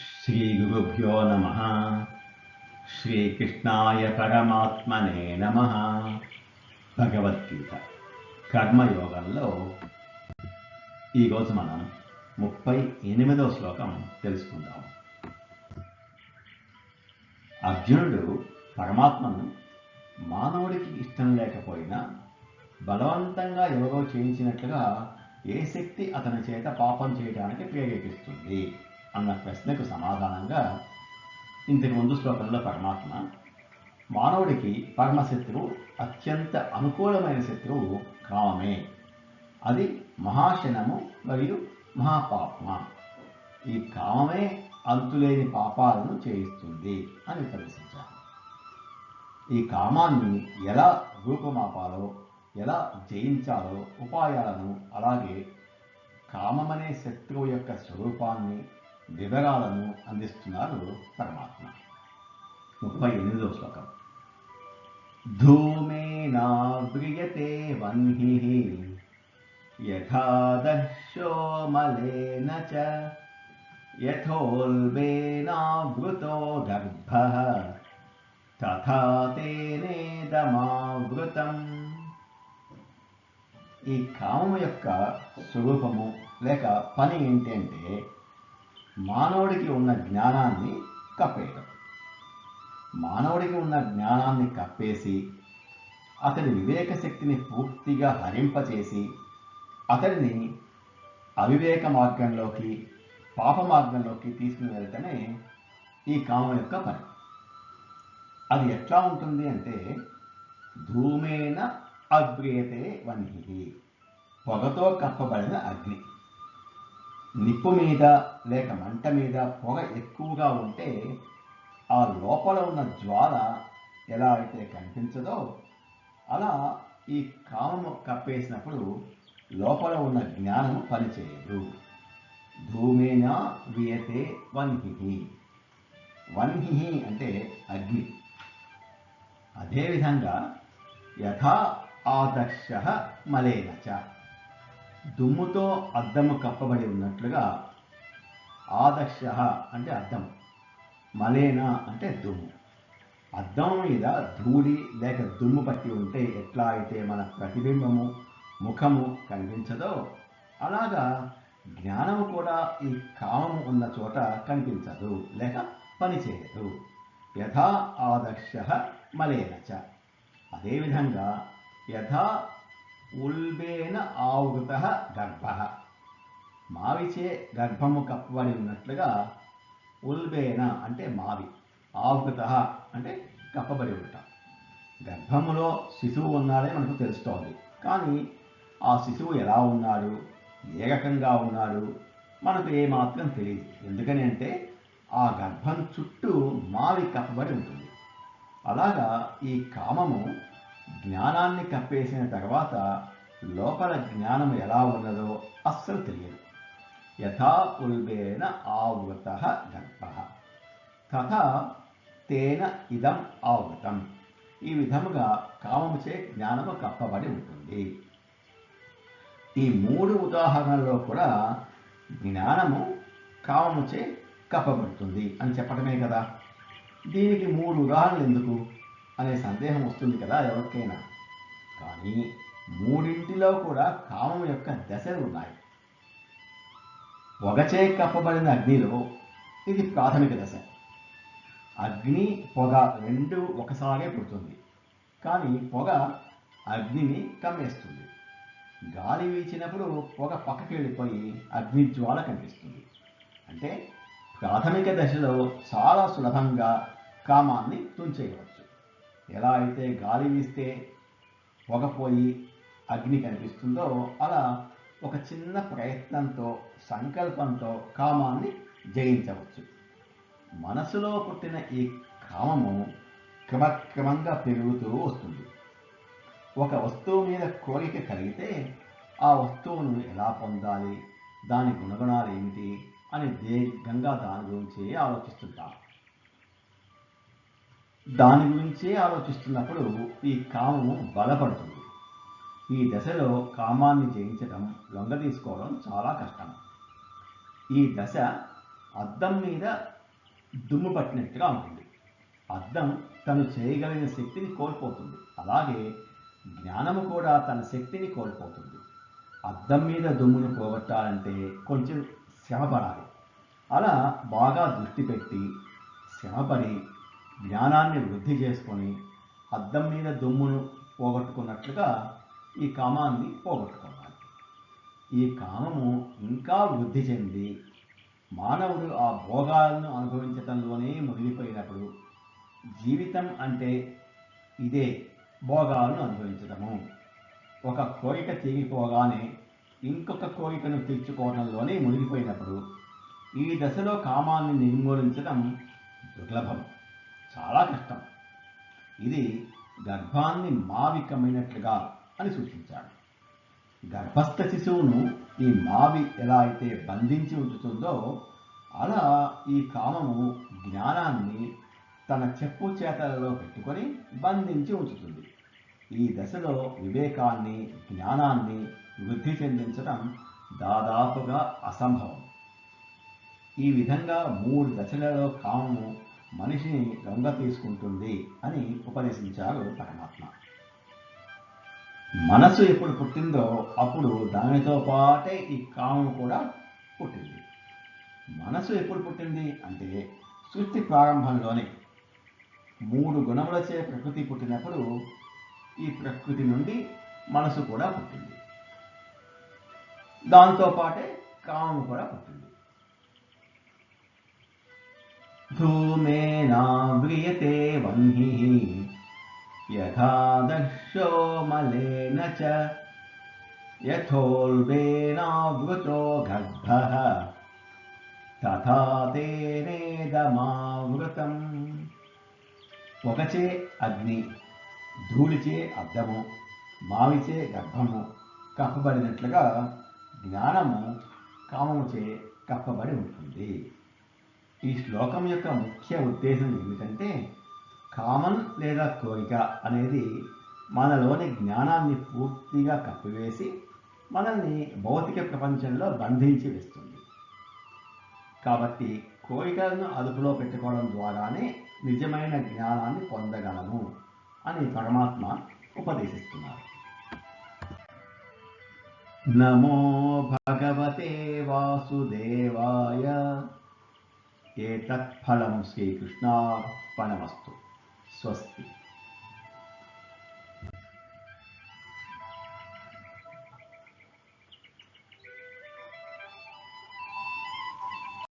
శ్రీగురుభ్యో నమ శ్రీకృష్ణాయ పరమాత్మనే నమ భగవద్గీత కర్మయోగంలో ఈరోజు మనం ముప్పై ఎనిమిదవ శ్లోకం తెలుసుకుందాం. అర్జునుడు పరమాత్మను మానవుడికి ఇష్టం లేకపోయినా బలవంతంగా ఎవరో చేయించినట్లుగా ఏ శక్తి అతని చేత పాపం చేయడానికి ప్రేరేపిస్తుంది? అన్న ప్రశ్నకు సమాధానంగా ఇంతకు ముందు శ్లోకంలో పరమాత్మ మానవుడికి పరమశత్రువు అత్యంత అనుకూలమైన శత్రువు కామమే అది మహాశనము మరియు మహాపాపమ. ఈ కామమే అంతులేని పాపాలను చేయిస్తుంది అని ప్రదర్శించారు ఈ కామాన్ని ఎలా రూపమాపాలో ఎలా జయించాలో ఉపాయాలను అలాగే కామమనే శత్రువు యొక్క స్వరూపాన్ని వివరాలను అందిస్తున్నారు పరమాత్మ. ముప్పై ఎనిమిదో శ్లోకం. ధూమేనావ్రియతే వన్హి యథాదశోమలేన చ యథోల్బేనావృతో గర్భ తథా తేనేదమావృతం ఈ కామం యొక్క స్వరూపము లేక పని ఏంటంటే మానవుడికి ఉన్న జ్ఞానాన్ని కప్పేయడం మానవుడికి ఉన్న జ్ఞానాన్ని కప్పేసి అతని వివేక శక్తిని పూర్తిగా హరింపచేసి అతడిని అవివేక మార్గంలోకి పాప మార్గంలోకి తీసుకుని వెళ్ళటమే ఈ కామం యొక్క పని. అది ఎట్లా ఉంటుంది అంటే ధూమేన అగ్రేతే వన్హి పొగతో కప్పబడిన అగ్ని. నిప్పు మీద లేక మంట మీద పొగ ఎక్కువగా ఉంటే ఆ లోపల ఉన్న జ్వాల ఎలా అయితే కనిపించదో అలా ఈ కామము కప్పేసినప్పుడు లోపల ఉన్న జ్ఞానము పనిచేయదు. ధూమేన వియతే వన్హి వన్హి అంటే అగ్ని. అదేవిధంగా యథా ఆదర్శ మలేనచ దుమ్ముతో అద్దము కప్పబడి ఉన్నట్లుగా ఆదర్శ అంటే అద్దం మలేన అంటే దుమ్ము. అద్దం మీద ధూళి లేక దుమ్ము పట్టి ఉంటే ఎట్లా అయితే మన ప్రతిబింబము ముఖము కనిపించదో అలాగా జ్ఞానము కూడా ఈ కామము ఉన్న చోట కనిపించదు లేక పనిచేయదు. యథా ఆదర్శ మలేనచ అదేవిధంగా యథా ఉల్బేన ఆవృత గర్భ. మావిచే గర్భము కప్పబడి ఉన్నట్లుగా ఉల్బేన అంటే మావి ఆవృత అంటే కప్పబడి ఉంటాం. గర్భములో శిశువు ఉన్నాడని మనకు తెలుస్తోంది. కానీ ఆ శిశువు ఎలా ఉన్నాడు? ఏ రకంగా ఉన్నాడు? మనకు ఏమాత్రం తెలియదు. ఎందుకని అంటే ఆ గర్భం చుట్టూ మావి కప్పబడి ఉంటుంది. అలాగా ఈ కామము జ్ఞానాన్ని కప్పేసిన తర్వాత లోపల జ్ఞానం ఎలా ఉన్నదో అస్సలు తెలియదు. యథా ఉల్బేన ఆవృత గర్భ తథా తేన ఇదం ఆవృతం. ఈ విధముగా కామముచే జ్ఞానము కప్పబడి ఉంటుంది. ఈ మూడు ఉదాహరణల్లో కూడా జ్ఞానము కామముచే కప్పబడుతుంది అని చెప్పడమే కదా. దీనికి మూడు ఉదాహరణలు ఎందుకు? అనే సందేహం వస్తుంది కదా ఎవరికైనా. కానీ మూడింటిలో కూడా కామం యొక్క దశలు ఉన్నాయి. పొగచే కప్పబడిన అగ్నిలో ఇది ప్రాథమిక దశ. అగ్ని పొగ రెండు ఒకసారే పుడుతుంది. కానీ పొగ అగ్నిని కమ్మేస్తుంది. గాలి వీచినప్పుడు పొగ పక్కకి వెళ్ళిపోయి అగ్ని జ్వాల కనిపిస్తుంది. అంటే ప్రాథమిక దశలో చాలా సులభంగా కామాన్ని తుంచేయవచ్చు. ఎలా అయితే గాలి వీస్తే పొగపోయి అగ్ని కనిపిస్తుందో అలా ఒక చిన్న ప్రయత్నంతో సంకల్పంతో కామాన్ని జయించవచ్చు. మనసులో పుట్టిన ఈ కామము క్రమక్రమంగా పెరుగుతూ వస్తుంది. ఒక వస్తువు మీద కోరిక కలిగితే ఆ వస్తువును ఎలా పొందాలి దాని గుణగుణాలు ఏమిటి అని దీర్ఘంగా దాని గురించి ఆలోచిస్తుంటాం దాని గురించే ఆలోచిస్తున్నప్పుడు ఈ కామము బలపడుతుంది. ఈ దశలో కామాన్ని జయించడం లొంగ తీసుకోవడం చాలా కష్టం. ఈ దశ అద్దం మీద దుమ్ము పట్టినట్టుగా ఉంటుంది. అద్దం తను చేయగలిగిన శక్తిని కోల్పోతుంది. అలాగే జ్ఞానము కూడా తన శక్తిని కోల్పోతుంది. అద్దం మీద దుమ్మును పోగొట్టాలంటే కొంచెం శ్రమపడాలి. అలా బాగా దృష్టి పెట్టి శ్రమపడి జ్ఞానాన్ని వృద్ధి చేసుకొని అద్దం మీద దుమ్మును పోగొట్టుకున్నట్లుగా ఈ కామాన్ని పోగొట్టుకోవాలి. ఈ కామము ఇంకా వృద్ధి చెంది మానవుడు ఆ భోగాలను అనుభవించటంలోనే మునిగిపోయినప్పుడు జీవితం అంటే ఇదే భోగాలను అనుభవించడము ఒక కోరిక తీగిపోగానే ఇంకొక కోరికను తీర్చుకోవడంలోనే మునిగిపోయినప్పుడు ఈ దశలో కామాన్ని నిర్మూలించడం దుర్లభం. చాలా కష్టం. ఇది గర్భాన్ని మావికమైనట్లుగా అని సూచించాడు. గర్భస్థ శిశువును ఈ మావి ఎలా అయితే బంధించి ఉంచుతుందో అలా ఈ కామము జ్ఞానాన్ని తన చెప్పు చేతలలో పెట్టుకొని బంధించి ఉంచుతుంది. ఈ దశలో వివేకాన్ని జ్ఞానాన్ని వృద్ధి చెందించడం దాదాపుగా అసంభవం. ఈ విధంగా మూడు దశలలో కామము మనిషిని దొంగ తీసుకుంటుంది అని ఉపదేశించారు పరమాత్మ. మనసు ఎప్పుడు పుట్టిందో అప్పుడు దానితో పాటే ఈ కామం కూడా పుట్టింది. మనసు ఎప్పుడు పుట్టింది అంటే సృష్టి ప్రారంభంలోనే. మూడు గుణములచే ప్రకృతి పుట్టినప్పుడు ఈ ప్రకృతి నుండి మనసు కూడా పుట్టింది. దాంతో పాటే కామం కూడా పుట్టింది. ధూమేనావ్రియతే వహ్నిः యథా మలేన చ యథోల్బేనావృతో గర్భ తథా తేనేదమావృతం పొగచే అగ్ని ధూళిచే అద్దము మావిచే గర్భము కప్పబడినట్లుగా జ్ఞానము కామముచే కప్పబడి ఉంటుంది. ఈ శ్లోకం యొక్క ముఖ్య ఉద్దేశం ఏమిటంటే కామన్ లేదా కోరిక అనేది మనలోని జ్ఞానాన్ని పూర్తిగా కప్పివేసి మనల్ని భౌతిక ప్రపంచంలో బంధించి వేస్తుంది. కాబట్టి కోరికలను అదుపులో పెట్టుకోవడం ద్వారానే నిజమైన జ్ఞానాన్ని పొందగలము అని పరమాత్మ ఉపదేశిస్తున్నారు. నమో భగవతే వాసుదేవాయ एतत् फलं श्रीकृष्णार्पणमस्तु स्वस्ति